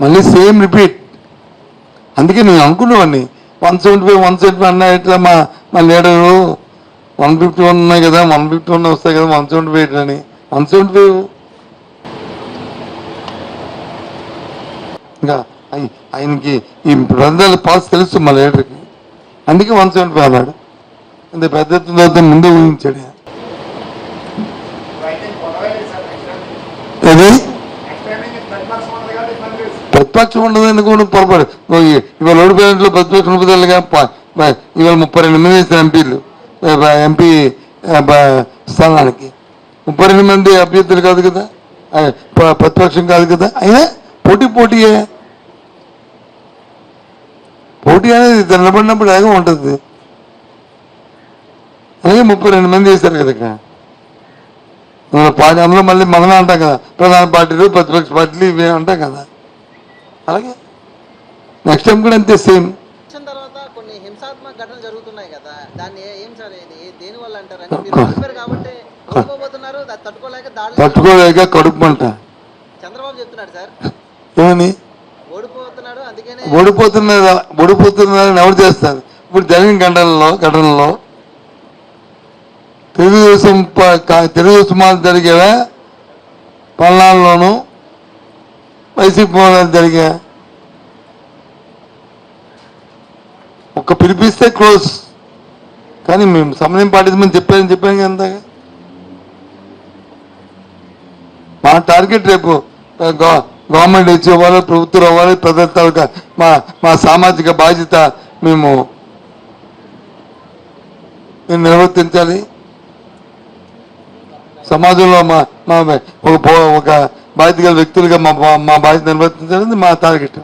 మళ్ళీ same repeat అందుకే నేను అనుకునేవాడిని. One seventy five one seventy five అన్నా ఇట్లా మా మా లీడరు వన్ ఫిఫ్టీ వన్ ఉన్నాయి కదా వన్ ఫిఫ్టీ వన్ వస్తాయి కదా వన్ సెవెంటీ ఫైవ్ అని. వన్ సెవెంటీ ఫైవ్ ఇంకా ఆయ- ఆయనకి ఈ ప్రజల పాస్ తెలుసు మా లీడర్కి. అందుకే వన్ సెవెంటీ ఫైవ్ అన్నాడు. ఇంత పెద్ద తర్వాత ముందే ఊహించాడు. ప్రతిపక్షం ఉండదని కూడా పొరపాటు? ఇవాళ ఓడిపోయినట్లు ప్రతిపక్షం ఉంటుందిగా ఇవాళ ముప్పై రెండు మంది వేసిన ఎంపీలు ఎంపీ స్థానానికి. ముప్పై రెండు మంది అభ్యర్థులు కాదు కదా? ప్రతిపక్షం కాదు కదా? అయినా పోటీ పోటీయే. పోటీ అనేది నిలబడినప్పుడు అలాగే ఉంటుంది. అలాగే ముప్పై రెండు మంది వేశారు కదా ఇక్కడ. పార్టీ అందులో మళ్ళీ మనమే అంటాం కదా. ప్రధాన పార్టీలు ప్రతిపక్ష పార్టీలు ఇవే అంటాం కదా. అలాగే. నెక్స్ట్ టైం కూడా అంతే సేమ్ తర్వాత కొన్ని హింసాత్మక ఘటనలు జరుగుతున్నాయి కదా దాన్ని ఏ- దేని వల్ల అంటారు? కాబట్టి తట్టుకోలేక తట్టుకోలేక కడుపు మంట. చంద్రబాబు చెప్తున్నాడు సార్. ఏమని? ఓడిపోతున్నాడు అందుకనే ఓడిపోతున్నారని ఎవరు చేస్తారు? ఇప్పుడు జరిగిన ఘటనలో ఘటనలో తెలుగుదేశం తెలుగుదేశం జరిగేవా? పల్నాడులోను వైసీపీ పోవడం జరిగా. ఒక్క పిలిపిస్తే క్లోజ్. కానీ మేము సమయం పాటించమని చెప్పారని చెప్పాను కదా మా టార్గెట్ రేపు గవ- గవర్నమెంట్ వచ్చి అవ్వాలి ప్రభుత్వం అవ్వాలి ప్రజల తాలూకా మా మా సామాజిక బాధ్యత మేము మేము నిర్వర్తించాలి. సమాజంలో మా మా ఒక ఒక బాధ్యత గల వ్యక్తులుగా మా మా- మా బాధ్యత నిర్వర్తించాలని మా టార్గెట్.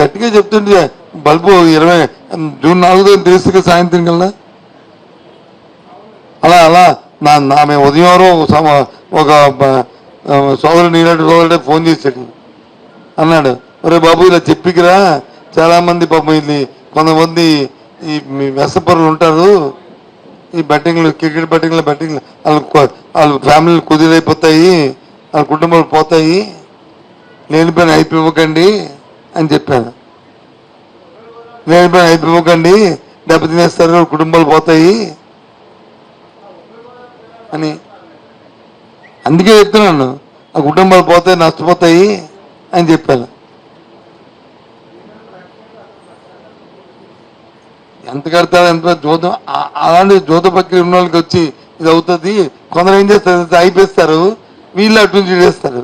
గట్టిగా చెప్తుంటే బల్బు ఇరవై జూన్ నాలుగో తెలుస్తుంది సాయంత్రం కల్లా? అలా అలా. నా నా మేము ఉదయం ఒక సమ- ఒక సోదరుడు నీలాంటి సోదరుడే ఫోన్ చేశాడు. అన్నాడు ఒరే బాబు ఇలా చెప్పికిరా. చాలామంది పాపం ఇది కొంతమంది ఈ మీ వ్యసపరులు ఉంటారు ఈ బెట్టింగ్లు క్రికెట్ బెట్టింగ్లు బెట్టింగ్లు వాళ్ళ వాళ్ళ ఫ్యామిలీలు కుదిరైపోతాయి వాళ్ళ కుటుంబాలు పోతాయి లేని పని అయిపోకండి అని చెప్పాను లేని పని అయిపోకండి దెబ్బతినేస్తారు కుటుంబాలు పోతాయి అని. అందుకే చెప్తున్నాను ఆ కుటుంబాలు పోతాయి నష్టపోతాయి అని చెప్పాను ఎంత కడతారు ఎంత జోతం అలాంటి జోత ప్రక్రియ ఉన్న వాళ్ళకి వచ్చి ఇది అవుతుంది. కొందరు ఏం చేస్తారు? అయిపోయిస్తారు వీళ్ళు అటు నుంచి చేస్తారు.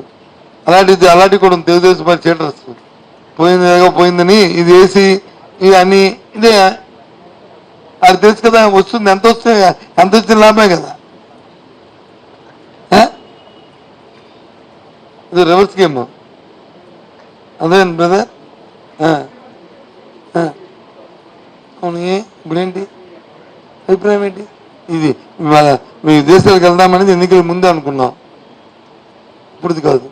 అలాంటిది అలాంటి కూడా ఉంది. తెలుగుదేశం పార్టీ చీటర్స్ పోయింది పోయిందని ఇది వేసి ఇది అన్ని ఇదే. అది తెలుసు కదా వస్తుంది. ఎంత వస్తుంది? ఎంత వచ్చిన లాభమే కదా. ఇది రివర్స్ గేమ్ అదే బ్రదర్ అభిప్రాయం ఏంటి? ఇది మీ దేశాలకు వెళ్దామనేది ఎన్నికల ముందే అనుకున్నాం. ఇప్పుడు కాదు.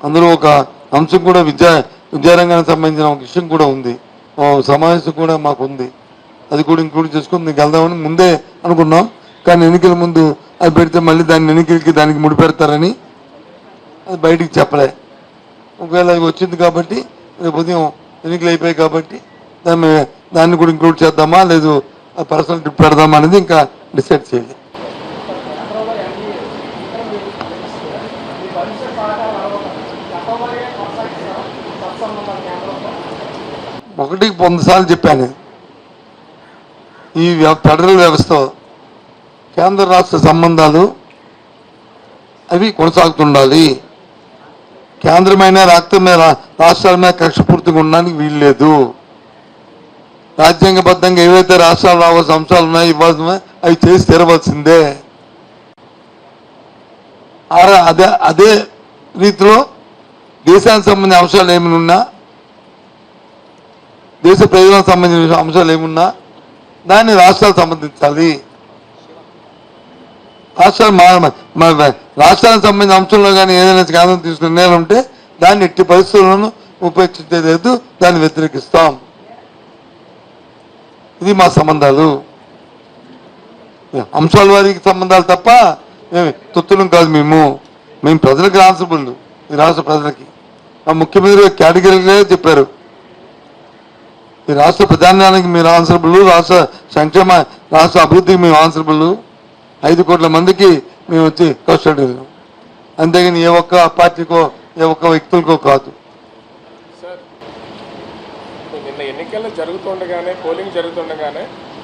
అందులో ఒక అంశం కూడా విద్యా విద్యారంగానికి సంబంధించిన ఒక విషయం కూడా ఉంది. సమావేశం కూడా మాకు ఉంది. అది కూడా ఇంక్లూడ్ చేసుకుని మీకు వెళ్దామని ముందే అనుకున్నాం. కానీ ఎన్నికల ముందు అది పెడితే మళ్ళీ దాన్ని ఎన్నికలకి దానికి ముడిపెడతారని అది బయటికి చెప్పలే. ఒకవేళ అది వచ్చింది కాబట్టి రేపు ఉదయం ఎన్నికలు అయిపోయాయి కాబట్టి దాన్ని దాన్ని కూడా ఇంక్లూడ్ చేద్దామా? లేదు పర్సనల్ ట్రిప్ పెడదాం అనేది ఇంకా డిసైడ్ చేయాలి. ఒకటికి వంద సార్లు చెప్పాను. ఈ ఫెడరల్ వ్యవస్థ కేంద్ర రాష్ట్ర సంబంధాలు అవి కొనసాగుతుండాలి. కేంద్రమైన రాష్ట్రమైన మీద రాష్ట్రాల మీద కక్ష పూర్తిగా ఉండడానికి వీల్లేదు. రాజ్యాంగబద్ధంగా ఏవైతే రాష్ట్రాలు రావాల్సిన అంశాలు ఉన్నాయో ఇవ్వాల్సిన అవి చేసి తీరవలసిందే. అదే అదే రీతిలో దేశానికి సంబంధించిన అంశాలు ఏమైనా ఉన్నా దేశ ప్రజలకు సంబంధించిన అంశాలు ఏమున్నా దాన్ని రాష్ట్రాలు సంబంధించాలి. రాష్ట్రాలు మా మా రాష్ట్రానికి సంబంధించిన అంశంలో కానీ ఏదైనా కాదని తీసుకున్న నిర్ణయాలు ఉంటే దాన్ని ఎట్టి పరిస్థితులను ఉపేక్షించలేదు దాన్ని వ్యతిరేకిస్తాం. ఇది మా సంబంధాలు. అంశాల వారికి సంబంధాలు తప్ప తొత్తులం కాదు మేము. మేము ప్రజలకు రాన్సిబుల్ ఈ రాష్ట్ర ప్రజలకి. ఆ ముఖ్యమంత్రి కేటగిరీలే చెప్పారు. ఈ రాష్ట్ర ప్రధానానికి మీరు ఆన్సరబుల్ రాష్ట్ర సంక్షేమ రాష్ట్ర అభివృద్ధికి మేము ఆన్సరబుల్ ఐదు కోట్ల మందికి మేము వచ్చి కష్టపడి అంతేగాని ఏ ఒక్క పార్టీకో ఏ ఒక్క వ్యక్తులకో కాదు సార్ నిన్న ఎన్నికలు జరుగుతుండగానే పోలింగ్ జరుగుతుండగానే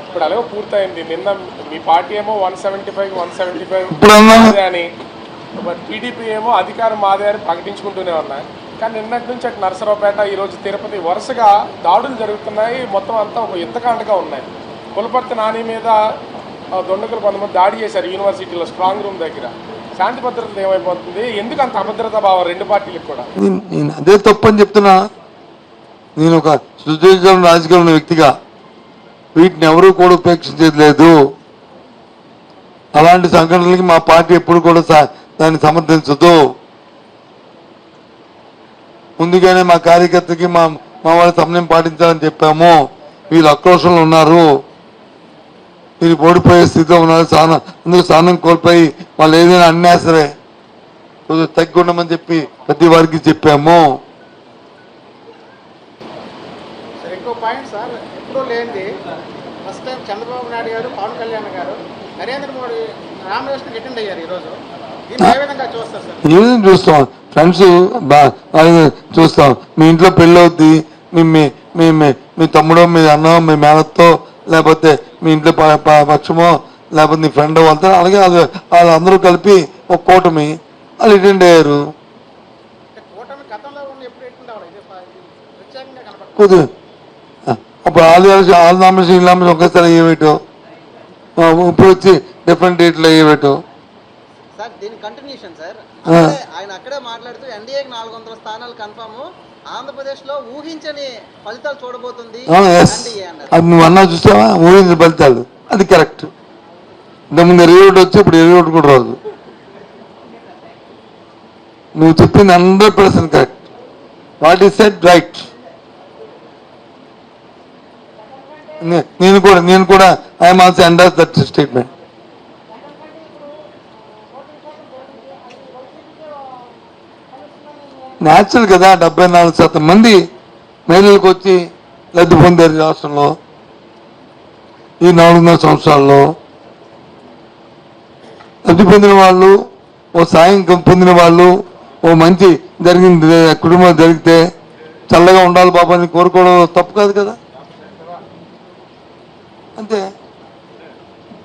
ఇప్పుడు అలాగే పూర్తయింది. నిన్న మీ పార్టీ ఏమో one seventy five one seventy five అని టీడీపీ ఏమో అధికారం మాదే అని ప్రకటించుకుంటూనే ఉన్నాయి. కానీ నిన్నటి నుంచి అటు నరసరావుపేట ఈరోజు తిరుపతి వరుసగా దాడులు జరుగుతున్నాయి. మొత్తం అంతా ఒక యుద్ధకాండగా ఉన్నాయి. పులపర్తి నాని మీద దొండకులు కొంతమంది దాడి చేశారు యూనివర్సిటీలో స్ట్రాంగ్ రూమ్ దగ్గర. శాంతి భద్రతలు ఏమైపోతుంది? ఎందుకు అంత అభద్రత భావం రెండు పార్టీలకు కూడా? నేను- నేను అదే తప్పని చెప్తున్నా. నేను ఒక సుదీర్ఘం రాజకీయ ఉన్న వ్యక్తిగా వీటిని ఎవరూ కూడా ఉపేక్షించేది లేదు. అలాంటి సంఘటనలకి మా పార్టీ ఎప్పుడు కూడా దాన్ని సమర్థించదు. ముందుగానే మా కార్యకర్తకి మా మా వాళ్ళ సమయం పాటించాలని చెప్పాము. వీళ్ళు ఆక్రోషంలో ఉన్నారు. వీళ్ళు ఓడిపోయే స్థితిలో ఉన్నారు. స్థానం అందుకు స్థానం కోల్పోయి వాళ్ళు ఏదైనా అన్నా సరే తగ్గి ఉండమని చెప్పి ప్రతి వారికి చెప్పాము. పాయింట్ సార్ ఎప్పుడూ లేనిది. ఫస్ట్ టైం చంద్రబాబు నాయుడు గారు పవన్ కళ్యాణ్ గారు నరేంద్ర మోడీ నామినేషన్కి అటెండ్ అయ్యారు ఈరోజు. విధంగా చూస్తాం. ఫ్రెండ్స్ చూస్తాం. మీ ఇంట్లో పెళ్ళి అవుద్ది మీ మీ మీ మీ- మీ తమ్ముడో మీ అన్నో మీ మేనత్తో లేకపోతే మీ ఇంట్లో పక్షమో లేకపోతే నీ ఫ్రెండ్ వాళ్ళతో అలాగే అది వాళ్ళందరూ కలిపి ఒక కూటమి. వాళ్ళు అటెండ్ అయ్యారు. అంటే అప్పుడు కలిసి వాళ్ళ నామినేషన్ ఈ నామినేషన్ ఒకేసారి అయ్యేవేటో ఇప్పుడు వచ్చి డిఫరెంట్ డేట్లు అయ్యేవేటో సార్ దీని కంటిన్యూషన్ సార్. ఆయన అక్కడే మాట్లాడుతూ ఎన్డీఏకి నాలుగు వందల స్థానాలు కన్ఫర్మ్ ఆంధ్రప్రదేశ్లో ఊహించని ఫలితాలు చూడబోతుంది అది నువ్వు అన్నా చూసావా ఊహించిన ఫలితాలు. అది కరెక్ట్ ఇంతకుముందు ఇరవై ఒకటి వచ్చి ఇప్పుడు ఇరవై ఒకటి కూడా రాదు. నువ్వు చెప్పింది hundred percent correct what is set right నేను కూడా నేను కూడా I'm also under that statement natural కదా డెబ్బై నాలుగు శాతం మంది మహిళలకు వచ్చి లబ్ధి పొందారు రాష్ట్రంలో ఈ నాలుగున్నర సంవత్సరాల్లో. లబ్ధి పొందిన వాళ్ళు ఓ సాయం పొందిన వాళ్ళు ఓ మంచి జరిగింది కుటుంబం జరిగితే చల్లగా ఉండాలి బాబా అని కోరుకోవడం తప్పు కాదు కదా. అంతే.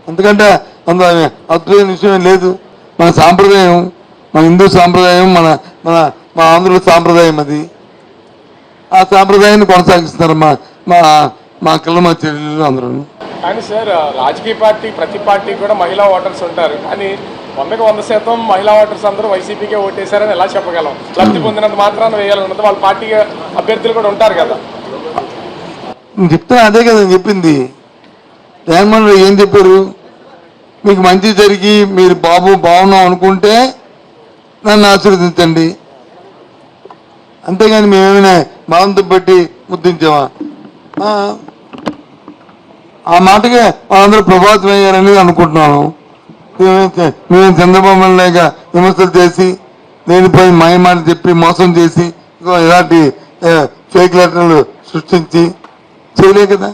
ఎందుకంటే అందులో అద్భుతమైన విషయం లేదు. మన సాంప్రదాయం మన హిందూ సాంప్రదాయం మన మన మా ఆంధ్రుల సాంప్రదాయం అది. ఆ సాంప్రదాయాన్ని కొనసాగిస్తున్నారు మా మా మా కళ్ళ మా చెల్లెలు అందరూ. కానీ సార్ రాజకీయ పార్టీ ప్రతి పార్టీ కూడా మహిళా ఓటర్స్ ఉంటారు. కానీ వందకు వంద శాతం మహిళా ఓటర్స్ అందరూ వైసీపీకే ఓటేశారని ఎలా చెప్పగలం? లబ్ధి పొందినంత మాత్రాన వేయాలన్నది వాళ్ళ పార్టీ అభ్యర్థులు కూడా ఉంటారు కదా. నేను చెప్తున్నా అదే కదా చెప్పింది. జగన్మోహన్ రెడ్డి ఏం చెప్పారు? మీకు మంచి జరిగి మీరు బాబు బాగున్నాం అనుకుంటే నన్ను ఆశీర్వదించండి. అంతేగాని మేమేమైనా బలంతో పెట్టి ముద్దించామా? ఆ, మాటగా మాటకే వాళ్ళందరూ ప్రభావితం అయ్యారని అనుకుంటున్నాను. మేము చంద్రబాబు లేక విమర్శలు చేసి లేనిపోయి మాయ మాట చెప్పి మోసం చేసి ఇలాంటి ఫేక్ లెటర్లు సృష్టించి చేయలే కదా?